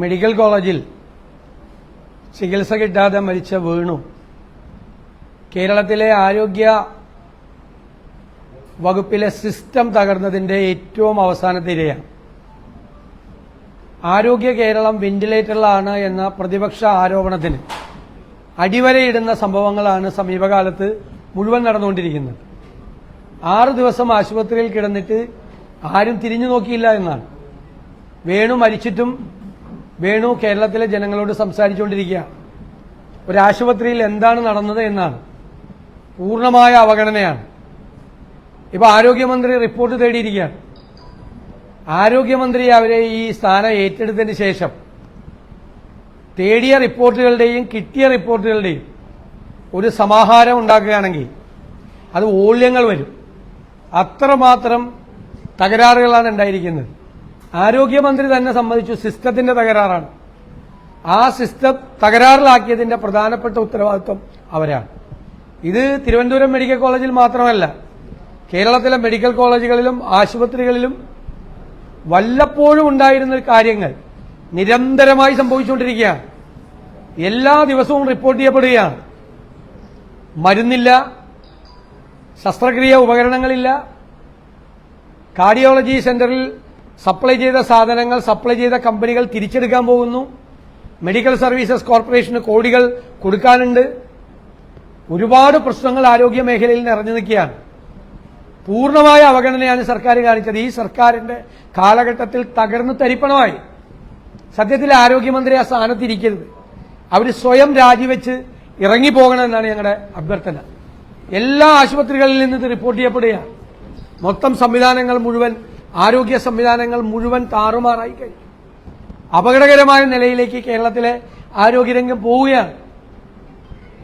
Medical കോളേജിൽ ചികിത്സ കിട്ടാതെ മരിച്ച വേണു. കേരളത്തിലെ ആരോഗ്യ വകുപ്പിലെ സിസ്റ്റം തകർന്നതിന്റെ ഏറ്റവും അവസാനത്തെ ഇരയാണ് ആരോഗ്യ കേരളം വെന്റിലേറ്ററിലാണ് എന്ന പ്രതിപക്ഷ ആരോപണത്തിന് അടിവരയിടുന്ന സംഭവങ്ങളാണ് സമീപകാലത്ത് മുഴുവൻ നടന്നുകൊണ്ടിരിക്കുന്നത്. ആറു ദിവസം ആശുപത്രിയിൽ കിടന്നിട്ട് ആരും തിരിഞ്ഞു നോക്കിയില്ല എന്നാണ്. വേണു മരിച്ചിട്ടും വേണു കേരളത്തിലെ ജനങ്ങളോട് സംസാരിച്ചുകൊണ്ടിരിക്കുകയാണ് ഒരു ആശുപത്രിയിൽ എന്താണ് നടന്നത് എന്നാണ്. പൂർണമായ അവഗണനയാണ്. ഇപ്പൊ ആരോഗ്യമന്ത്രി റിപ്പോർട്ട് തേടിയിരിക്കുകയാണ്. ആരോഗ്യമന്ത്രി അവരെ ഈ സ്ഥാനം ഏറ്റെടുത്തതിന് ശേഷം തേടിയ റിപ്പോർട്ടുകളുടെയും കിട്ടിയ റിപ്പോർട്ടുകളുടെയും ഒരു സമാഹാരം ഉണ്ടാക്കുകയാണെങ്കിൽ അത് വോള്യങ്ങൾ വരും. അത്രമാത്രം തകരാറുകളാണ് ഉണ്ടായിരിക്കുന്നത്. ആരോഗ്യമന്ത്രി തന്നെ സമ്മതിച്ചു സിസ്റ്റത്തിന്റെ തകരാറാണ്. ആ സിസ്റ്റം തകരാറിലാക്കിയതിന്റെ പ്രധാനപ്പെട്ട ഉത്തരവാദിത്വം അവരാണ്. ഇത് തിരുവനന്തപുരം മെഡിക്കൽ കോളേജിൽ മാത്രമല്ല കേരളത്തിലെ മെഡിക്കൽ കോളേജുകളിലും ആശുപത്രികളിലും വല്ലപ്പോഴും ഉണ്ടായിരുന്ന കാര്യങ്ങൾ നിരന്തരമായി സംഭവിച്ചുകൊണ്ടിരിക്കുകയാണ്. എല്ലാ ദിവസവും റിപ്പോർട്ട് ചെയ്യപ്പെടുകയാണ്. മരുന്നില്ല ശസ്ത്രക്രിയ ഉപകരണങ്ങളില്ല കാർഡിയോളജി സെന്ററിൽ സപ്ലൈ ചെയ്ത സാധനങ്ങൾ സപ്ലൈ ചെയ്ത കമ്പനികൾ തിരിച്ചെടുക്കാൻ പോകുന്നു. മെഡിക്കൽ സർവീസസ് കോർപ്പറേഷന് കോടികൾ കൊടുക്കാനുണ്ട്. ഒരുപാട് പ്രശ്നങ്ങൾ ആരോഗ്യ മേഖലയിൽ നിറഞ്ഞു നിൽക്കുകയാണ്. പൂർണമായ അവഗണനയാണ് സർക്കാർ കാണിച്ചത്. ഈ സർക്കാരിന്റെ കാലഘട്ടത്തിൽ തകർന്നു തരിപ്പണമായി. സത്യത്തിൽ ആരോഗ്യമന്ത്രി ആ സ്ഥാനത്തിരിക്കരുത് അവർ സ്വയം രാജിവെച്ച് ഇറങ്ങിപ്പോകണമെന്നാണ് ഞങ്ങളുടെ അഭ്യർത്ഥന. എല്ലാ ആശുപത്രികളിൽ നിന്ന് ഇത് റിപ്പോർട്ട് ചെയ്യപ്പെടുകയാണ്. മൊത്തം സംവിധാനങ്ങൾ മുഴുവൻ ആരോഗ്യ സംവിധാനങ്ങൾ മുഴുവൻ താറുമാറായി കഴിഞ്ഞു. അപകടകരമായ നിലയിലേക്ക് കേരളത്തിലെ ആരോഗ്യരംഗം പോവുകയാണ്.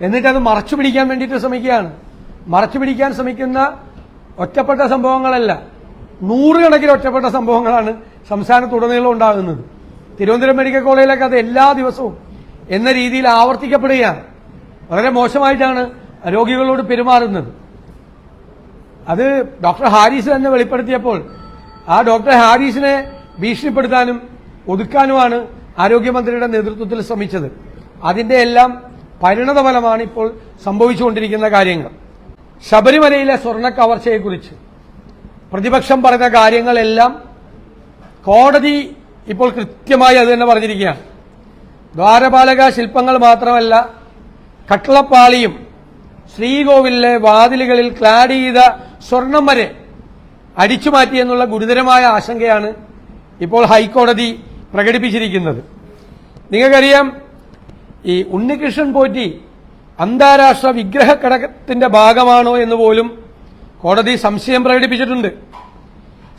എന്നിട്ടത് മറച്ചു പിടിക്കാൻ വേണ്ടിയിട്ട് ശ്രമിക്കുകയാണ്. മറച്ചു പിടിക്കാൻ ശ്രമിക്കുന്ന ഒറ്റപ്പെട്ട സംഭവങ്ങളല്ല നൂറുകണക്കിന് ഒറ്റപ്പെട്ട സംഭവങ്ങളാണ് സംസ്ഥാനത്തുടനീളം ഉണ്ടാകുന്നത്. തിരുവനന്തപുരം മെഡിക്കൽ കോളേജിലൊക്കെ അത് എല്ലാ ദിവസവും എന്ന രീതിയിൽ ആവർത്തിക്കപ്പെടുകയാണ്. വളരെ മോശമായിട്ടാണ് രോഗികളോട് പെരുമാറുന്നത്. അത് ഡോക്ടർ ഹാരിസ് തന്നെ വെളിപ്പെടുത്തിയപ്പോൾ ആ ഡോക്ടർ ഹാരിസിനെ ഭീഷണിപ്പെടുത്താനും ഒതുക്കാനുമാണ് ആരോഗ്യമന്ത്രിയുടെ നേതൃത്വത്തിൽ ശ്രമിച്ചത്. അതിന്റെ എല്ലാം പരിണതഫലമാണ് ഇപ്പോൾ സംഭവിച്ചുകൊണ്ടിരിക്കുന്ന കാര്യങ്ങൾ. ശബരിമലയിലെ സ്വർണ കവർച്ചയെക്കുറിച്ച് പ്രതിപക്ഷം പറഞ്ഞ കാര്യങ്ങളെല്ലാം കോടതി ഇപ്പോൾ കൃത്യമായി അത് തന്നെ പറഞ്ഞിരിക്കുകയാണ്. ദ്വാരപാലക ശില്പങ്ങൾ മാത്രമല്ല കട്ടളപ്പാളിയും ശ്രീകോവിലിലെ വാതിലുകളിൽ ക്ലാഡ് ചെയ്ത സ്വർണം വരെ അടിച്ചുമാറ്റി എന്നുള്ള ഗുരുതരമായ ആശങ്കയാണ് ഇപ്പോൾ ഹൈക്കോടതി പ്രകടിപ്പിച്ചിരിക്കുന്നത്. നിങ്ങൾക്കറിയാം ഈ ഉണ്ണികൃഷ്ണൻ പോറ്റി അന്താരാഷ്ട്ര വിഗ്രഹ കടകത്തിന്റെ ഭാഗമാണോ എന്ന് പോലും കോടതി സംശയം പ്രകടിപ്പിച്ചിട്ടുണ്ട്.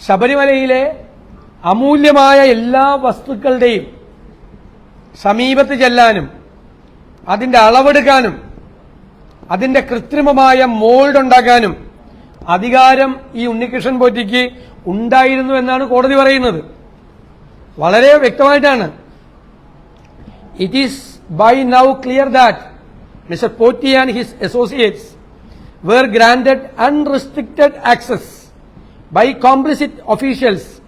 ശബരിമലയിലെ അമൂല്യമായ എല്ലാ വസ്തുക്കളുടെയും സമീപത്ത് ചെല്ലാനും അതിന്റെ അളവെടുക്കാനും അതിന്റെ കൃത്രിമമായ മോൾഡ് ഉണ്ടാക്കാനും അധികാരം ഈ ഉണ്ണികൃഷ്ണൻ പോറ്റിക്ക് ഉണ്ടായിരുന്നു എന്നാണ് കോടതി പറയുന്നത് വളരെ വ്യക്തമായിട്ടാണ് it is by now clear that mister Potti and his associates were granted unrestricted access by complicit officials,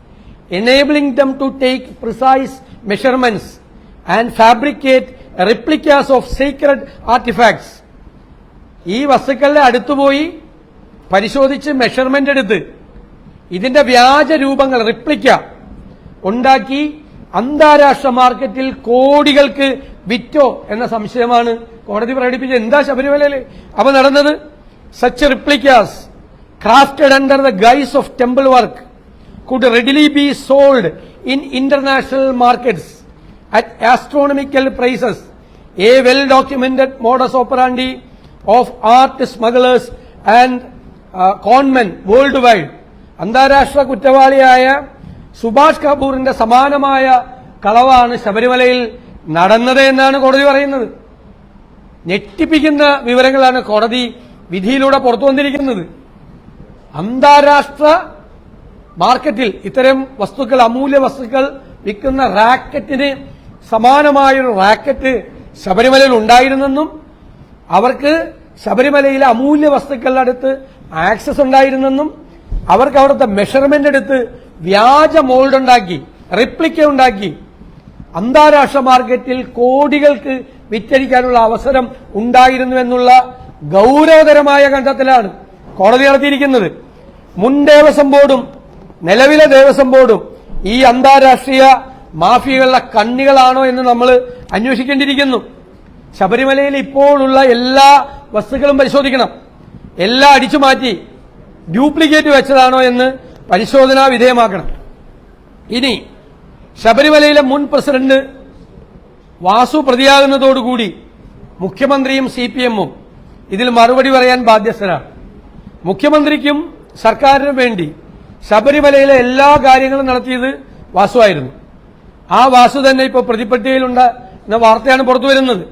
enabling them to take precise measurements and fabricate replicas of sacred artifacts. ഈ വസ്തുക്കളുടെ അടുത്തുപോയി പരിശോധിച്ച് മെഷർമെന്റ് എടുത്ത് ഇതിന്റെ വ്യാജ രൂപങ്ങൾ replica ഉണ്ടാക്കി അന്താരാഷ്ട്ര മാർക്കറ്റിൽ കോടികൾക്ക് വിറ്റോ എന്ന സംശയമാണ് കോടതി പ്രകടിപ്പിച്ചത് എന്താ ശബരിമലയിൽ അവ നടന്നത് such replicas crafted under the guise of temple work could readily be sold in international markets at astronomical prices. A well documented modus operandi of art smugglers and uh, world wide അന്താരാഷ്ട്ര കുറ്റവാളിയായ സുഭാഷ് കപൂറിന്റെ സമാനമായ കളവാണ് ശബരിമലയിൽ നടന്നത് എന്നാണ് കോടതി പറയുന്നത്. ഞെട്ടിപ്പിക്കുന്ന വിവരങ്ങളാണ് കോടതി വിധിയിലൂടെ പുറത്തു വന്നിരിക്കുന്നത്. അന്താരാഷ്ട്ര മാർക്കറ്റിൽ ഇത്തരം വസ്തുക്കൾ അമൂല്യ വസ്തുക്കൾ വിൽക്കുന്ന റാക്കറ്റിന് സമാനമായൊരു റാക്കറ്റ് ശബരിമലയിൽ ഉണ്ടായിരുന്നെന്നും അവർക്ക് ശബരിമലയിലെ അമൂല്യ വസ്തുക്കളുടെ അടുത്ത് ആക്സസ് ഉണ്ടായിരുന്നെന്നും അവർക്ക് അവിടുത്തെ മെഷർമെന്റ് എടുത്ത് വ്യാജ മോൾഡ് ഉണ്ടാക്കി റിപ്ലിക്ക ഉണ്ടാക്കി. അന്താരാഷ്ട്ര മാർക്കറ്റിൽ കോടികൾക്ക് വിറ്റഴിക്കാനുള്ള അവസരം ഉണ്ടായിരുന്നു എന്നുള്ള ഗൗരവതരമായ കണ്ടെത്തലാണ് കോടതി നടത്തിയിരിക്കുന്നത്. മുൻ ദേവസ്വം ബോർഡും നിലവിലെ ദേവസ്വം ബോർഡും ഈ അന്താരാഷ്ട്രീയ മാഫിയകളുടെ കണ്ണികളാണോ എന്ന് നമ്മൾ അന്വേഷിക്കേണ്ടിയിരിക്കുന്നു. ശബരിമലയിൽ ഇപ്പോഴുള്ള എല്ലാ വസ്തുക്കളും പരിശോധിക്കണം. എല്ലാം അടിച്ചു മാറ്റി ഡ്യൂപ്ലിക്കേറ്റ് വെച്ചതാണോ എന്ന് പരിശോധനാ വിധേയമാക്കണം. ഇനി ശബരിമലയിലെ മുൻ പ്രസിഡന്റ് വാസു പ്രതിയാകുന്നതോടുകൂടി മുഖ്യമന്ത്രിയും സി പി എമ്മും ഇതിൽ മറുപടി പറയാൻ ബാധ്യസ്ഥരാണ്. മുഖ്യമന്ത്രിക്കും സർക്കാരിനും വേണ്ടി ശബരിമലയിലെ എല്ലാ കാര്യങ്ങളും നടത്തിയത് വാസുവായിരുന്നു. ആ വാസു തന്നെ ഇപ്പോൾ പ്രതിപട്ടികയിലുണ്ട് എന്ന വാർത്തയാണ് പുറത്തു വരുന്നത്.